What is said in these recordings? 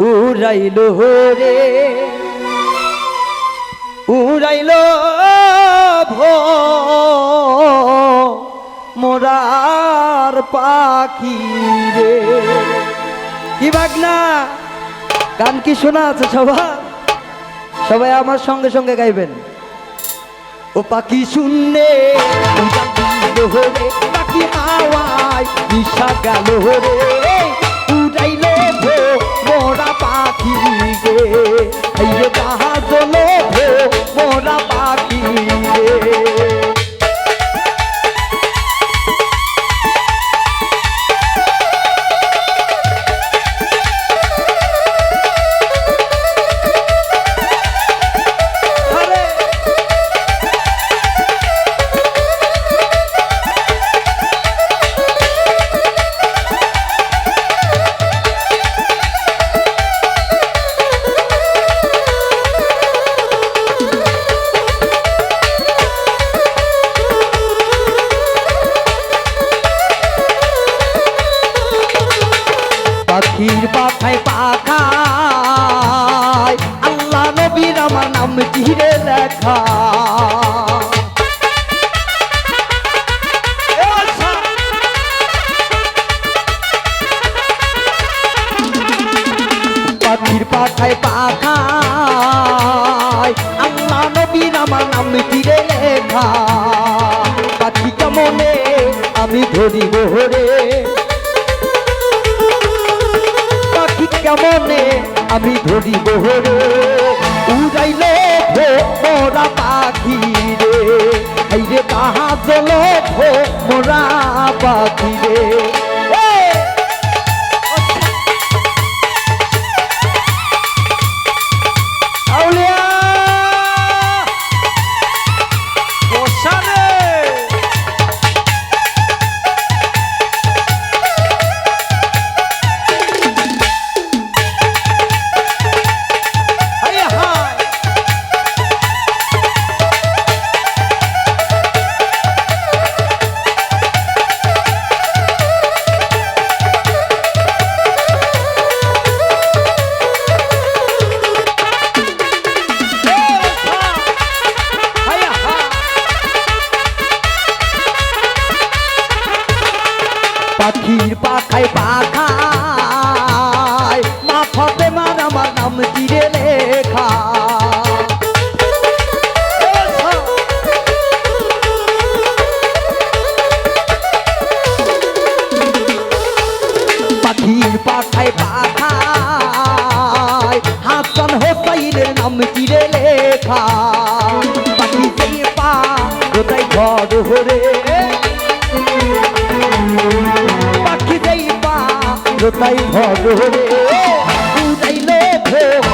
উড়াইল রে। উড়াইল মোরার পাখি রে। কি বাগনা? গান কি শোনা আছে সবার? সবাই আমার সঙ্গে সঙ্গে গাইবেন। ও পাখি শুনলে পাখি হাওয়ায় নিশা গেল রে। নাম কিরে লেখা। পাখির পাখায় নবীর আমার নাম কিরে লেখা। পাখি কেমনে আমি ধরি গোহরে পাখি কেমনে আমি ধরি গোহরে উড়াইল মোরা পাখি রে। এই রে কাহা জল মোরা পাখি রে। পাখির কোথায় ঘর রে উড়াইলে ভো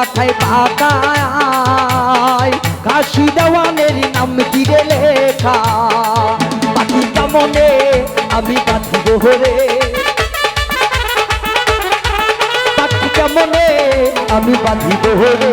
পাখির পাতায়। কাশি দেওয়ানের নাম তীরে লেখা? পাখি কেমনে আমি বাঁচিব হরে পাখি কেমনে আমি বাঁধিব রে?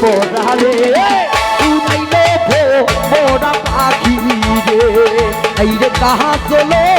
পোড়াবে উড়াইলে ভো মোরা পাখি রে। এই রে কাহা চলো